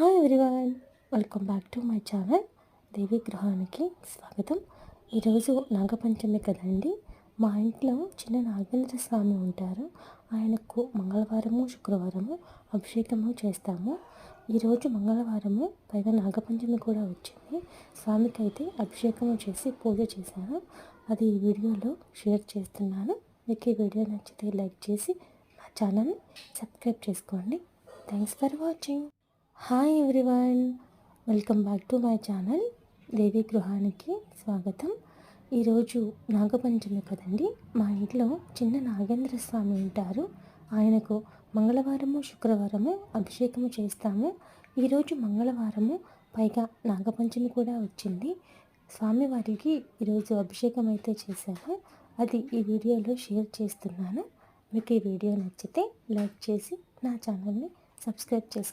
Hi everyone welcome back to my channel Devi గృహానికి స్వాగతం. ఈరోజు నాగపంచమి కదండి. మా ఇంట్లో చిన్న నాగేంద్ర స్వామి ఉంటారు. ఆయనకు మంగళవారము శుక్రవారము అభిషేకము చేస్తాము. ఈరోజు మంగళవారము పైగా నాగపంచమి కూడా వచ్చింది. స్వామికి అయితే అభిషేకము చేసి పూజ చేశాను. అది ఈ వీడియోలో షేర్ చేస్తున్నాను. మీకు ఈ వీడియో నచ్చితే లైక్ చేసి నా ఛానల్ని సబ్స్క్రైబ్ చేసుకోండి. Thanks for watching hi everyone welcome back to my channel Devi గృహానికి స్వాగతం ఈరోజు నాగపంచమి కదండి. మా ఇంట్లో చిన్న నాగేంద్ర స్వామి ఉంటారు. ఆయనకు మంగళవారము శుక్రవారము అభిషేకము చేస్తాము. ఈరోజు మంగళవారము పైగా నాగపంచమి కూడా వచ్చింది. స్వామివారికి ఈరోజు అభిషేకం అయితే చేశాను అది ఈ వీడియోలో షేర్ చేస్తున్నాను. మీకు ఈ వీడియో నచ్చితే లైక్ చేసి నా ఛానల్ని సబ్స్క్రైబ్ చేసుకోండి.